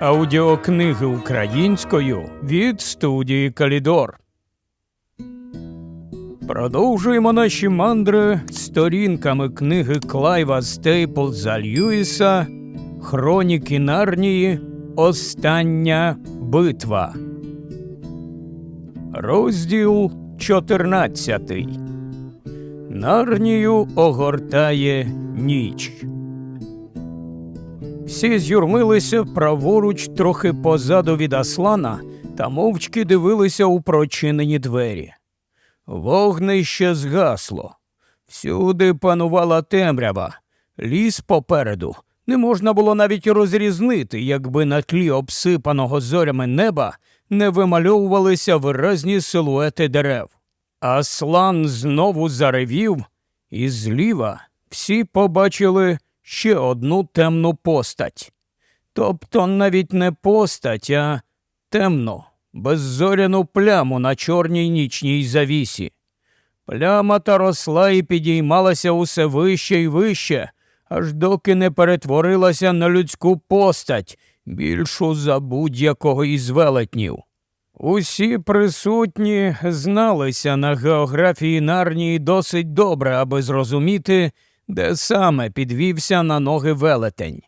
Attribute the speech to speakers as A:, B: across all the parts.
A: Аудіокниги українською від студії Калідор. Продовжуємо наші мандри сторінками книги Клайва Стейплза Льюіса Хроніки Нарнії Остання битва. Розділ 14 Нарнію огортає ніч. Всі з'юрмилися праворуч трохи позаду від Аслана та мовчки дивилися у прочинені двері. Вогнище згасло. Всюди панувала темрява, ліс попереду. Не можна було навіть розрізнити, якби на тлі обсипаного зорями неба не вимальовувалися виразні силуети дерев. Аслан знову заревів, і зліва всі побачили ще одну темну постать. Тобто навіть не постать, а темну, беззоряну пляму на чорній нічній завісі. Пляма та росла і підіймалася усе вище і вище, аж доки не перетворилася на людську постать, більшу за будь-якого із велетнів. Усі присутні зналися на географії Нарнії досить добре, аби зрозуміти, де саме підвівся на ноги велетень.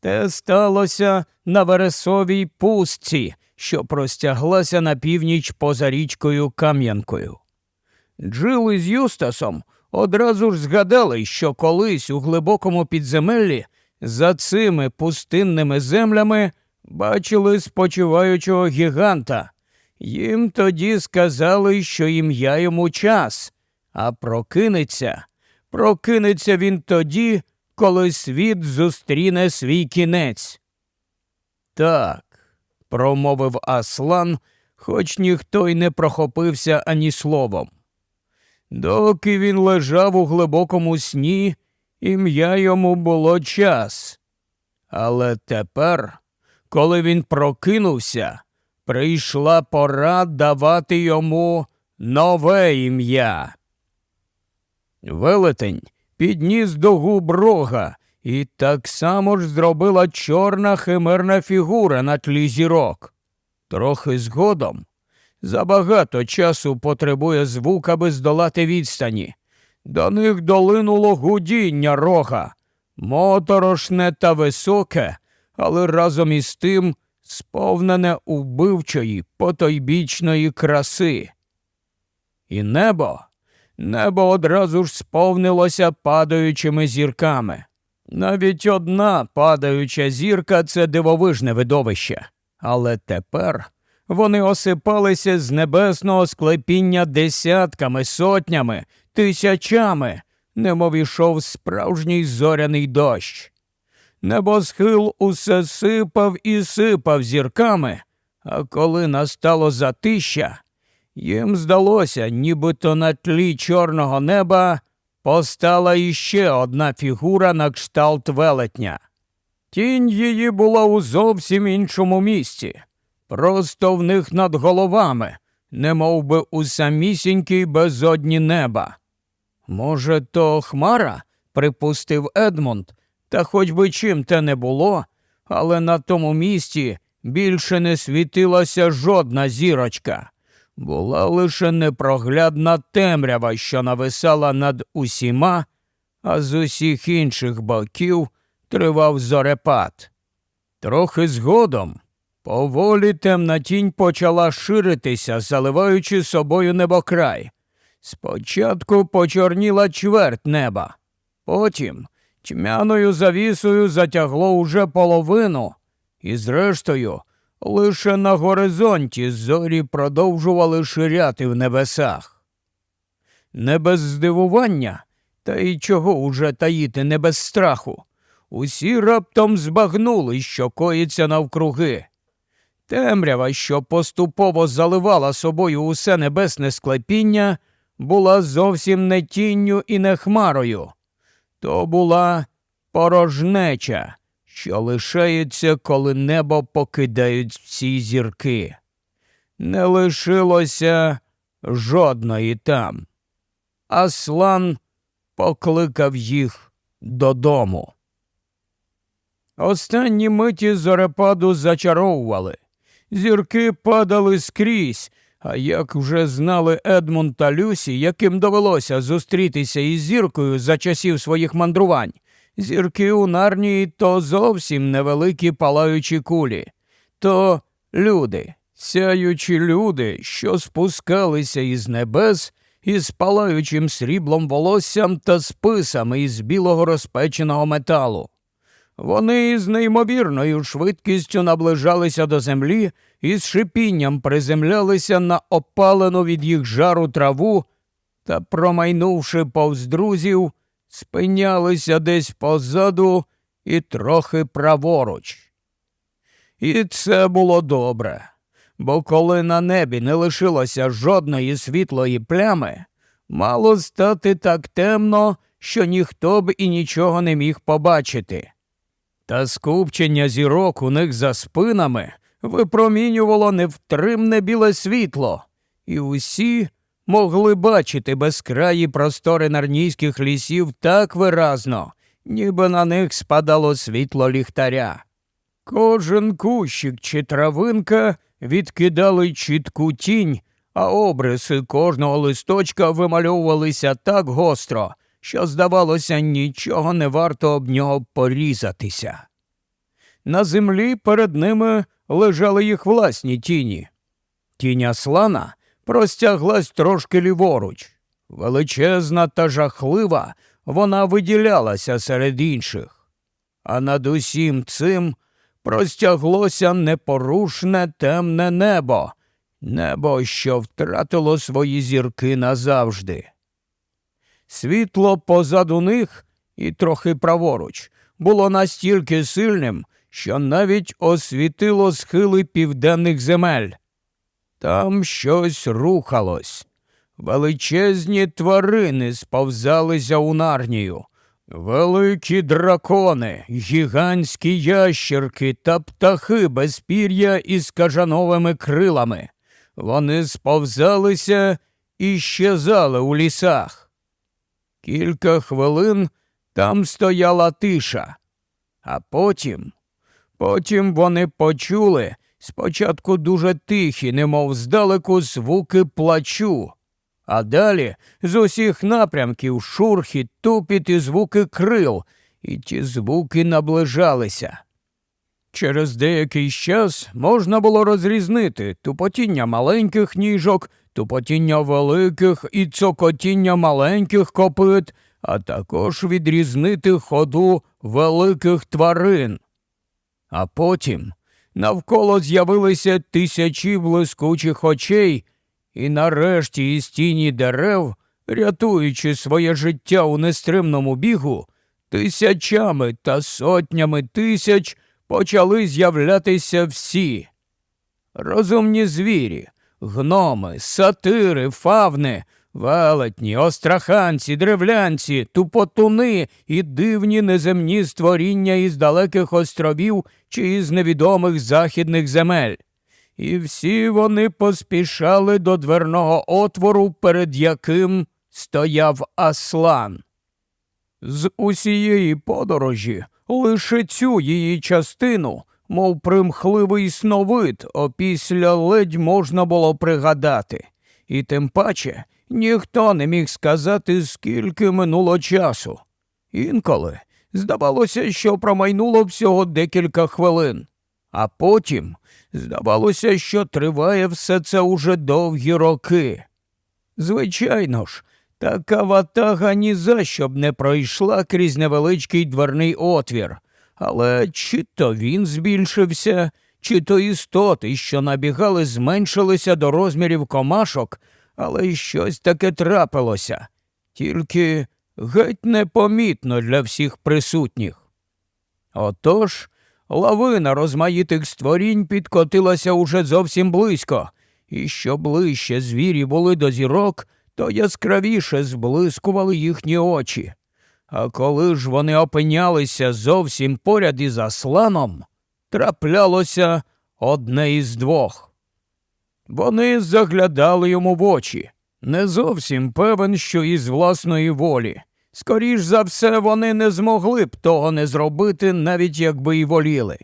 A: Те сталося на Вересовій пустці, що простяглася на північ поза річкою Кам'янкою. Джил із Юстасом одразу ж згадали, що колись у глибокому підземеллі за цими пустинними землями бачили спочиваючого гіганта. Їм тоді сказали, що ім'я йому час, а прокинеться Прокинеться він тоді, коли світ зустріне свій кінець. Так, промовив Аслан, хоч ніхто й не прохопився ані словом. Доки він лежав у глибокому сні, ім'я йому було час. Але тепер, коли він прокинувся, прийшла пора давати йому нове ім'я. Велетень підніс до губ рога, і так само ж зробила чорна химерна фігура на тлі зірок. Трохи згодом забагато часу потребує звук, аби здолати відстані. До них долинуло гудіння рога, моторошне та високе, але разом із тим сповнене убивчої потойбічної краси. І небо Небо одразу ж сповнилося падаючими зірками. Навіть одна падаюча зірка це дивовижне видовище, але тепер вони осипалися з небесного склепіння десятками, сотнями, тисячами, немов ішов справжній зоряний дощ. Небосхил усе сипав і сипав зірками, а коли настало затища, їм здалося, нібито на тлі чорного неба постала іще одна фігура на кшталт велетня. Тінь її була у зовсім іншому місці, просто в них над головами, не би у самісінькій безодні неба. Може, то хмара? припустив Едмунд, та хоч би чим те не було, але на тому місці більше не світилася жодна зірочка була лише непроглядна темрява, що нависала над усіма, а з усіх інших боків тривав зорепад. Трохи згодом поволі темна тінь почала ширитися, заливаючи собою небокрай. Спочатку почорніла чверть неба, потім тьмяною завісою затягло уже половину, і, зрештою, Лише на горизонті зорі продовжували ширяти в небесах. Не без здивування, та й чого уже таїти не без страху. Усі раптом збагнули, що коїться навкруги. Темрява, що поступово заливала собою усе небесне склепіння, була зовсім не тінню і не хмарою. То була порожнеча, що лишається, коли небо покидають всі зірки. Не лишилося жодної там. Аслан покликав їх додому. Останні миті зорепаду зачаровували. Зірки падали скрізь, а як вже знали Едмунд та Люсі, яким довелося зустрітися із зіркою за часів своїх мандрувань, зірки у нарнії то зовсім невеликі палаючі кулі, то люди, сяючі люди, що спускалися із небес із палаючим сріблом волоссям та списами із білого розпеченого металу. Вони з неймовірною швидкістю наближалися до землі і з шипінням приземлялися на опалену від їх жару траву та, промайнувши повз друзів, спинялися десь позаду і трохи праворуч. І це було добре, бо коли на небі не лишилося жодної світлої плями, мало стати так темно, що ніхто б і нічого не міг побачити. Та скупчення зірок у них за спинами випромінювало невтримне біле світло, і усі могли бачити безкраї простори нарнійських лісів так виразно, ніби на них спадало світло ліхтаря. Кожен кущик чи травинка відкидали чітку тінь, а обриси кожного листочка вимальовувалися так гостро, що, здавалося, нічого не варто об нього порізатися. На землі перед ними лежали їх власні тіні. Тінь Аслана простяглась трошки ліворуч. Величезна та жахлива, вона виділялася серед інших. А над усім цим простяглося непорушне темне небо, небо, що втратило свої зірки назавжди. Світло позаду них і трохи праворуч було настільки сильним, що навіть освітило схили південних земель. Там щось рухалось. Величезні тварини сповзалися у нарнію, великі дракони, гігантські ящерки та птахи без пір'я із кажановими крилами. Вони сповзалися і щезали у лісах. Кілька хвилин там стояла тиша, а потім, потім вони почули спочатку дуже тихі, немов здалеку, звуки плачу, а далі з усіх напрямків шурхіт, тупіт і звуки крил, і ті звуки наближалися. Через деякий час можна було розрізнити тупотіння маленьких ніжок, тупотіння великих і цокотіння маленьких копит, а також відрізнити ходу великих тварин. А потім навколо з'явилися тисячі блискучих очей, і нарешті із тіні дерев, рятуючи своє життя у нестримному бігу, тисячами та сотнями тисяч почали з'являтися всі. Розумні звірі, гноми, сатири, фавни, велетні, остраханці, древлянці, тупотуни і дивні неземні створіння із далеких островів чи із невідомих західних земель. І всі вони поспішали до дверного отвору, перед яким стояв Аслан. З усієї подорожі лише цю її частину, мов примхливий сновид, опісля ледь можна було пригадати, і тим паче ніхто не міг сказати, скільки минуло часу. Інколи здавалося, що промайнуло всього декілька хвилин, а потім здавалося, що триває все це уже довгі роки. Звичайно ж, така ватага ні за що б не пройшла крізь невеличкий дверний отвір, але чи то він збільшився, чи то істоти, що набігали, зменшилися до розмірів комашок, але й щось таке трапилося, тільки геть непомітно для всіх присутніх. Отож, лавина розмаїтих створінь підкотилася уже зовсім близько, і що ближче звірі були до зірок, то яскравіше зблискували їхні очі. А коли ж вони опинялися зовсім поряд із Асланом, траплялося одне із двох. Вони заглядали йому в очі, не зовсім певен, що із власної волі. Скоріш за все, вони не змогли б того не зробити, навіть якби й воліли.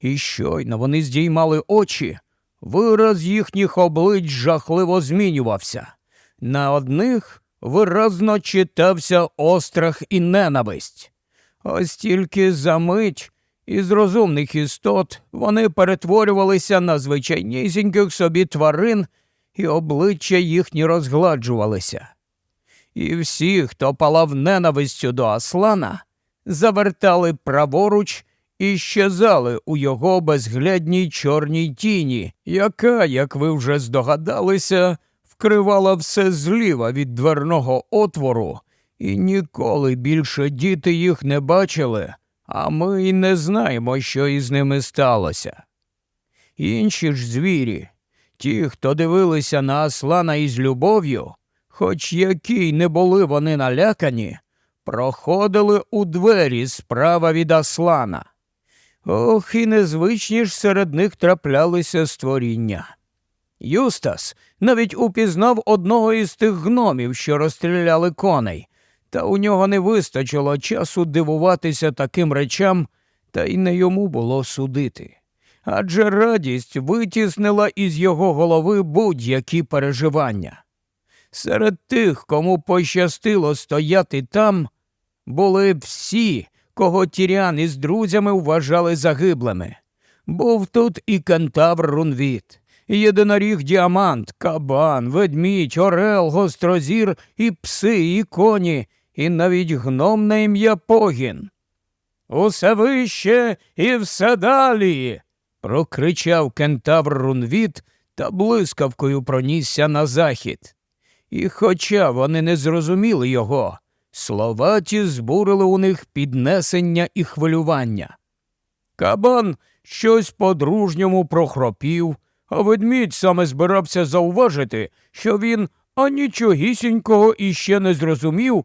A: І щойно вони здіймали очі, вираз їхніх облич жахливо змінювався. На одних виразно читався острах і ненависть. Ось тільки за мить із розумних істот вони перетворювалися на звичайнісіньких собі тварин, і обличчя їхні розгладжувалися. І всі, хто палав ненавистю до Аслана, завертали праворуч і щезали у його безглядній чорній тіні, яка, як ви вже здогадалися, вкривала все зліва від дверного отвору, і ніколи більше діти їх не бачили, а ми й не знаємо, що із ними сталося. Інші ж звірі, ті, хто дивилися на Аслана із любов'ю, хоч які не були вони налякані, проходили у двері справа від Аслана. Ох, і незвичні ж серед них траплялися створіння. Юстас навіть упізнав одного із тих гномів, що розстріляли коней, та у нього не вистачило часу дивуватися таким речам, та й не йому було судити. Адже радість витіснила із його голови будь-які переживання. Серед тих, кому пощастило стояти там, були всі, кого тірян із друзями вважали загиблими. Був тут і кентавр Рунвіт, і єдиноріг діамант, кабан, ведмідь, орел, гострозір, і пси, і коні, і навіть гном на ім'я Погін. Усе вище і все далі. прокричав кентавр Рунвіт та блискавкою пронісся на захід. І хоча вони не зрозуміли його, слова ті збурили у них піднесення і хвилювання. Кабан щось по-дружньому прохропів, а ведмідь саме збирався зауважити, що він анічогісінького іще не зрозумів,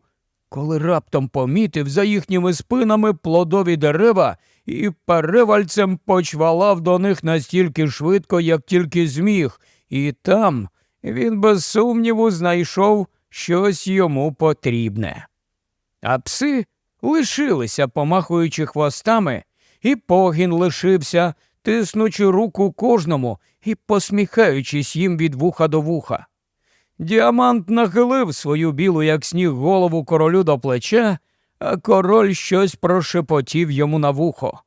A: коли раптом помітив за їхніми спинами плодові дерева і перевальцем почвалав до них настільки швидко, як тільки зміг, і там він без сумніву знайшов щось йому потрібне. А пси лишилися, помахуючи хвостами, і погін лишився, тиснучи руку кожному і посміхаючись їм від вуха до вуха. Діамант нахилив свою білу, як сніг, голову королю до плеча, а король щось прошепотів йому на вухо.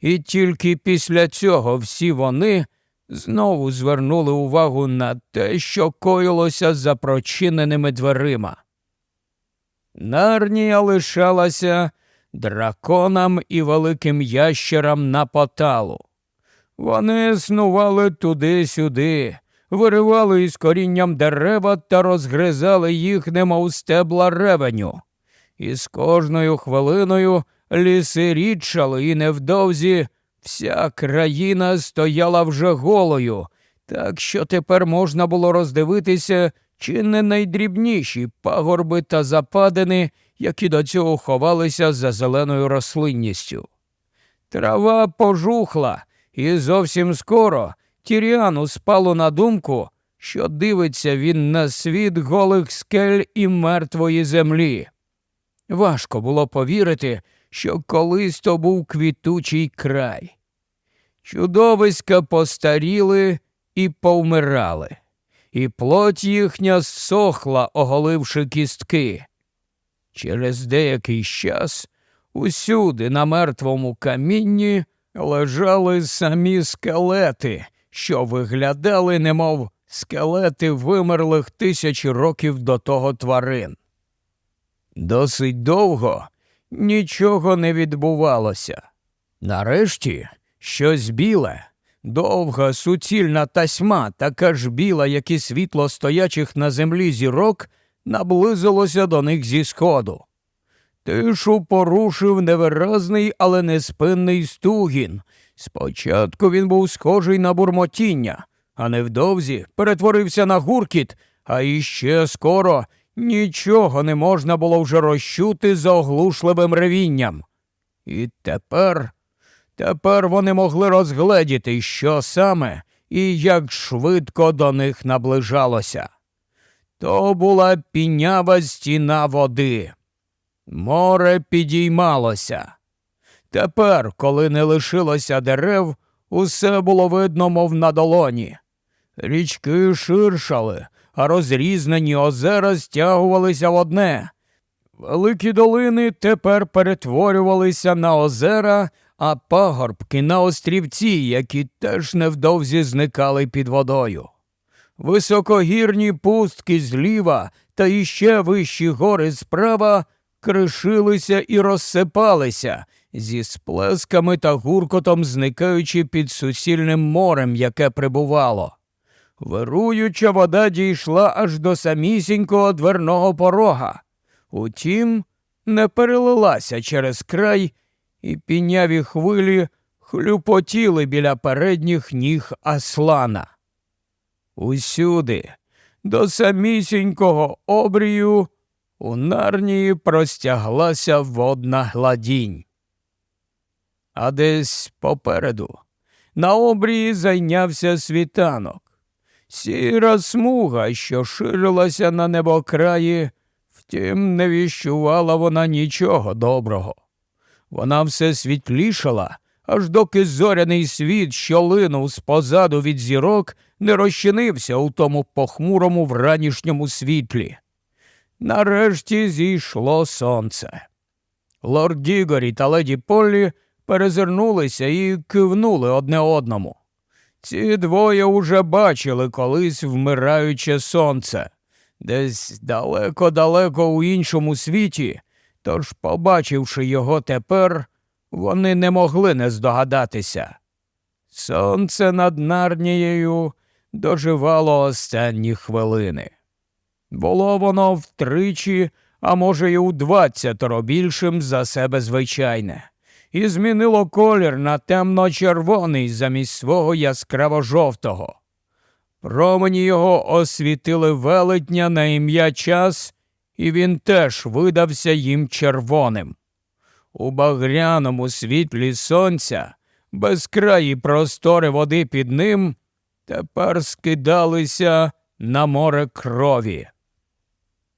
A: І тільки після цього всі вони знову звернули увагу на те, що коїлося за прочиненими дверима. Нарнія лишалася драконам і великим ящерам на поталу. Вони снували туди-сюди, виривали із корінням дерева та розгризали їх, немов стебла ревеню. І з кожною хвилиною ліси рідшали, і невдовзі вся країна стояла вже голою, так що тепер можна було роздивитися чи не найдрібніші пагорби та западини, які до цього ховалися за зеленою рослинністю. Трава пожухла, і зовсім скоро Тіріану спало на думку, що дивиться він на світ голих скель і мертвої землі. Важко було повірити, що колись то був квітучий край. Чудовиська постаріли і повмирали, і плоть їхня сохла, оголивши кістки. Через деякий час усюди на мертвому камінні лежали самі скелети, що виглядали, немов скелети вимерлих тисячі років до того тварин. Досить довго нічого не відбувалося. Нарешті щось біле, довга суцільна тасьма, така ж біла, як і світло стоячих на землі зірок, наблизилося до них зі сходу. Тишу порушив невиразний, але неспинний стугін. Спочатку він був схожий на бурмотіння, а невдовзі перетворився на гуркіт, а іще скоро нічого не можна було вже розчути за оглушливим ревінням. І тепер, тепер вони могли розгледіти, що саме і як швидко до них наближалося. То була пінява стіна води. Море підіймалося. Тепер, коли не лишилося дерев, усе було видно, мов на долоні. Річки ширшали, а розрізнені озера стягувалися в одне. Великі долини тепер перетворювалися на озера, а пагорбки на острівці, які теж невдовзі зникали під водою. Високогірні пустки зліва та іще вищі гори справа кришилися і розсипалися, зі сплесками та гуркотом зникаючи під сусільним морем, яке прибувало. Вируюча вода дійшла аж до самісінького дверного порога. Утім, не перелилася через край, і піняві хвилі хлюпотіли біля передніх ніг Аслана. Усюди, до самісінького обрію, у нарнії простяглася водна гладінь. А десь попереду на обрії зайнявся світанок. Сіра смуга, що ширилася на небокраї, втім, не віщувала вона нічого доброго. Вона все світлішала, аж доки зоряний світ, що линув спозаду від зірок, не розчинився у тому похмурому вранішньому світлі. Нарешті зійшло сонце. Лорд Дігорі та леді Поллі перезирнулися і кивнули одне одному. Ці двоє уже бачили колись вмираюче сонце, десь далеко-далеко у іншому світі, тож, побачивши його тепер, вони не могли не здогадатися. Сонце над Нарнією доживало останні хвилини. Було воно втричі, а може, й у двадцятеро більшим за себе звичайне, і змінило колір на темно-червоний замість свого яскраво жовтого. Промені його освітили велетня на ім'я час, і він теж видався їм червоним. У багряному світлі сонця, безкраї простори води під ним, тепер скидалися на море крові.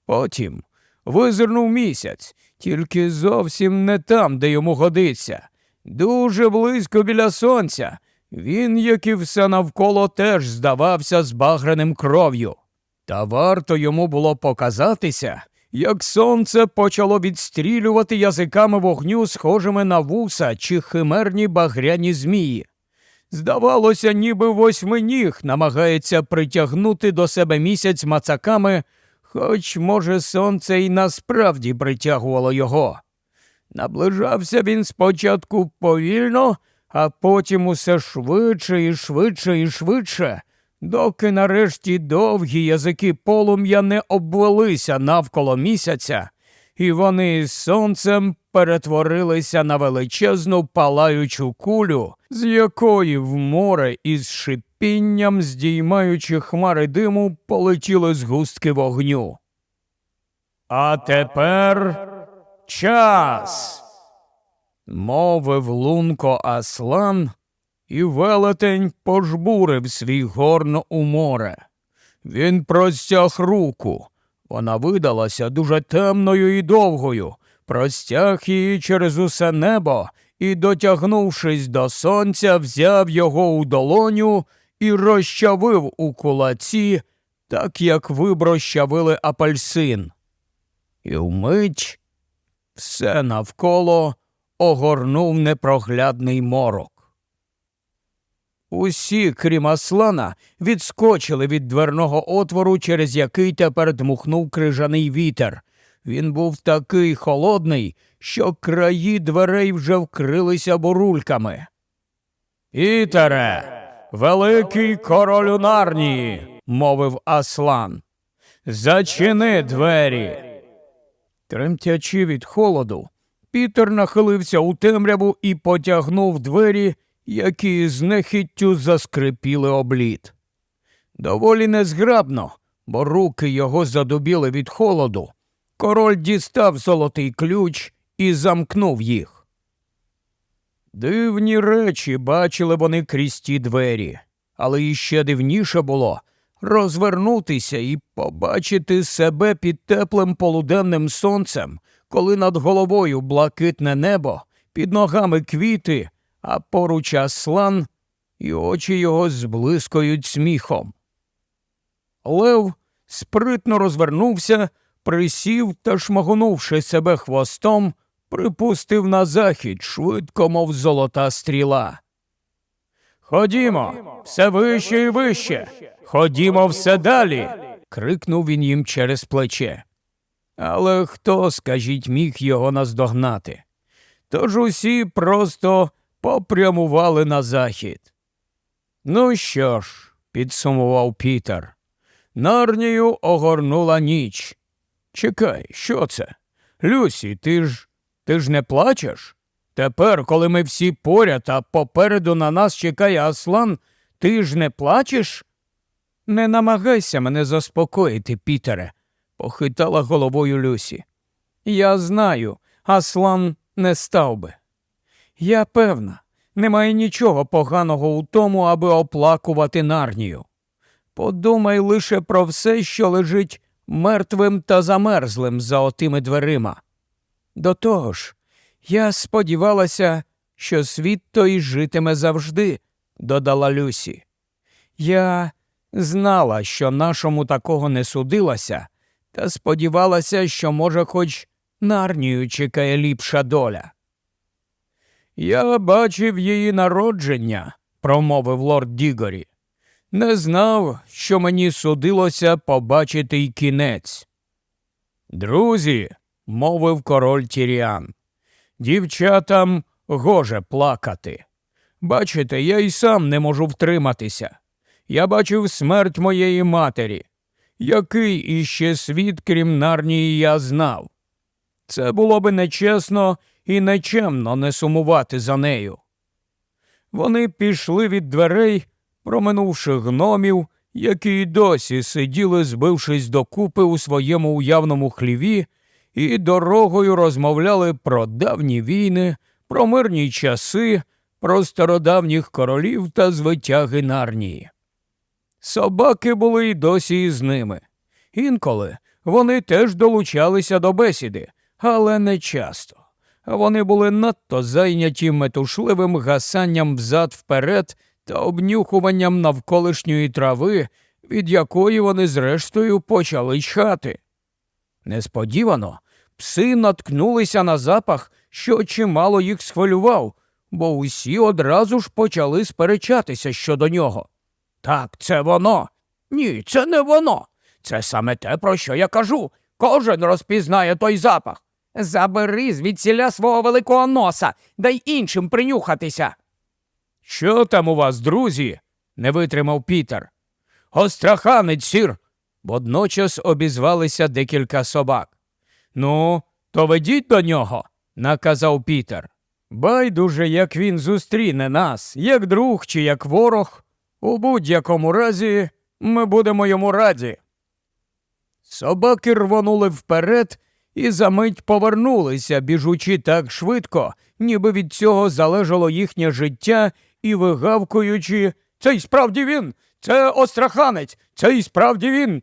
A: Потім визирнув місяць, тільки зовсім не там, де йому годиться. Дуже близько біля сонця. Він, як і все навколо, теж здавався збагреним кров'ю. Та варто йому було показатися, як сонце почало відстрілювати язиками вогню, схожими на вуса чи химерні багряні змії. Здавалося, ніби восьминіг намагається притягнути до себе місяць мацаками, хоч, може, сонце і насправді притягувало його. Наближався він спочатку повільно, а потім усе швидше і швидше і швидше, доки нарешті довгі язики полум'я не обвелися навколо місяця, і вони з сонцем перетворилися на величезну палаючу кулю, з якої в море із шипінням, здіймаючи хмари диму, полетіли згустки вогню. А тепер час. Мовив лунко Аслан, і велетень пожбурив свій горн у море. Він простяг руку. Вона видалася дуже темною і довгою, простяг її через усе небо і, дотягнувшись до сонця, взяв його у долоню і розчавив у кулаці, так як виброщавили апельсин. І вмить все навколо огорнув непроглядний морок. Усі, крім Аслана, відскочили від дверного отвору, через який тепер дмухнув крижаний вітер. Він був такий холодний, що краї дверей вже вкрилися бурульками. Ітере, великий королю Нарнії, мовив Аслан. Зачини двері. Тремтячи від холоду, Пітер нахилився у темряву і потягнув двері, які з нехиттю заскрипіли облід. Доволі незграбно, бо руки його задубіли від холоду. Король дістав золотий ключ і замкнув їх. Дивні речі бачили вони крізь ті двері, але іще дивніше було розвернутися і побачити себе під теплим полуденним сонцем, коли над головою блакитне небо, під ногами квіти, а поруч аслан, і очі його зблискують сміхом. Лев спритно розвернувся, присів та, шмагонувши себе хвостом, припустив на захід швидко, мов золота стріла. Ходімо, все вище і вище. Ходімо все далі. крикнув він їм через плече. Але хто, скажіть, міг його наздогнати? Тож усі просто попрямували на захід. Ну що ж, підсумував Пітер, Нарнію огорнула ніч. Чекай, що це? Люсі, ти ж ти ж не плачеш? Тепер, коли ми всі поряд, а попереду на нас чекає Аслан, ти ж не плачеш? Не намагайся мене заспокоїти, Пітере, похитала головою Люсі. Я знаю, Аслан не став би. Я певна, немає нічого поганого у тому, аби оплакувати нарнію. Подумай лише про все, що лежить мертвим та замерзлим за отими дверима. До того ж, я сподівалася, що світ той житиме завжди, додала Люсі. Я знала, що нашому такого не судилося, та сподівалася, що, може, хоч нарнію чекає ліпша доля. Я бачив її народження, промовив лорд Дігорі. Не знав, що мені судилося побачити й кінець. Друзі, мовив король Тіріан, дівчатам гоже плакати. Бачите, я й сам не можу втриматися. Я бачив смерть моєї матері. Який іще світ, крім нарнії, я знав. Це було би нечесно і нечемно не сумувати за нею. Вони пішли від дверей, проминувши гномів, які й досі сиділи, збившись докупи у своєму уявному хліві, і дорогою розмовляли про давні війни, про мирні часи, про стародавніх королів та звитяги нарнії. Собаки були й досі із ними. Інколи вони теж долучалися до бесіди, але не часто. Вони були надто зайняті метушливим гасанням взад вперед та обнюхуванням навколишньої трави, від якої вони зрештою почали чхати. Несподівано пси наткнулися на запах, що чимало їх схвилював, бо усі одразу ж почали сперечатися щодо нього. Так, це воно. Ні, це не воно. Це саме те, про що я кажу. Кожен розпізнає той запах. Забери звідсіля свого великого носа, дай іншим принюхатися. Що там у вас, друзі? не витримав Пітер. Остраханець, сір. Водночас обізвалися декілька собак. Ну, то ведіть до нього, наказав Пітер. Байдуже, як він зустріне нас, як друг чи як ворог. У будь-якому разі ми будемо йому раді. Собаки рвонули вперед і за мить повернулися, біжучи так швидко, ніби від цього залежало їхнє життя і вигавкуючи Це й справді він, це остраханець, це й справді він.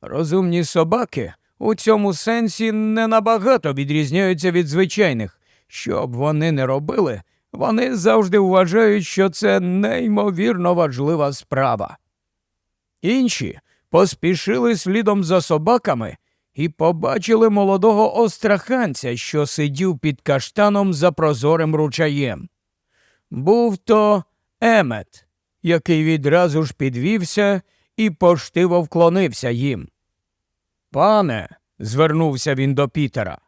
A: Розумні собаки у цьому сенсі не набагато відрізняються від звичайних. Що б вони не робили, вони завжди вважають, що це неймовірно важлива справа. Інші поспішили слідом за собаками і побачили молодого остраханця, що сидів під каштаном за прозорим ручаєм. Був то Емет, який відразу ж підвівся і поштиво вклонився їм. Пане, звернувся він до Пітера,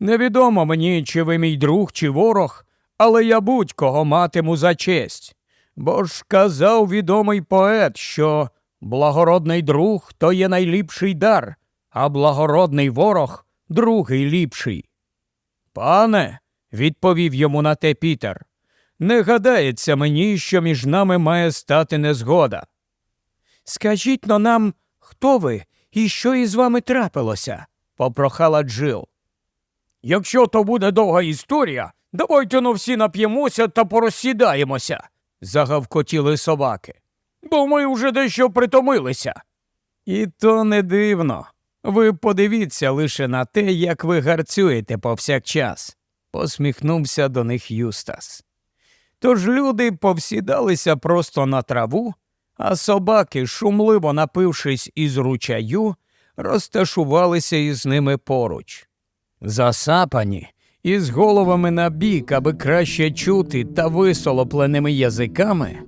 A: невідомо мені, чи ви мій друг, чи ворог, але я будь-кого матиму за честь. Бо ж казав відомий поет, що благородний друг то є найліпший дар, а благородний ворог другий ліпший. Пане, відповів йому на те Пітер, не гадається мені, що між нами має стати незгода. Скажіть но нам, хто ви і що із вами трапилося? попрохала Джил. Якщо то буде довга історія, давайте ну всі нап'ємося та порозсідаємося, загавкотіли собаки. Бо ми вже дещо притомилися. І то не дивно. Ви подивіться лише на те, як ви гарцюєте повсякчас, посміхнувся до них Юстас. Тож люди повсідалися просто на траву, а собаки, шумливо напившись із ручаю, розташувалися із ними поруч. Засапані, із головами на бік, аби краще чути та висолопленими язиками,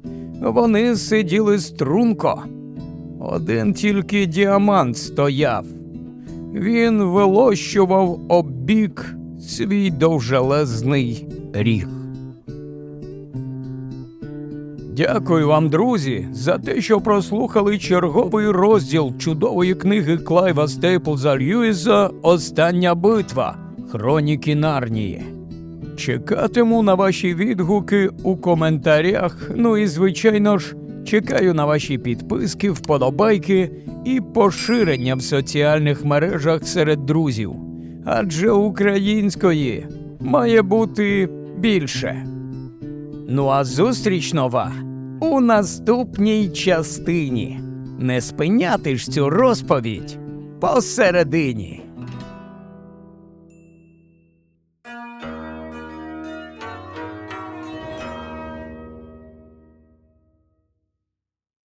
A: вони сиділи струнко. Один тільки діамант стояв. Він вилощував оббік свій довжелезний ріг. Дякую вам, друзі, за те, що прослухали черговий розділ чудової книги Клайва Стейплза Льюіса Остання битва Хроніки Нарнії. Чекатиму на ваші відгуки у коментарях. Ну і, звичайно ж, чекаю на ваші підписки, вподобайки і поширення в соціальних мережах серед друзів. Адже української має бути більше. Ну а зустріч нова у наступній частині. Не спиняти ж цю розповідь посередині.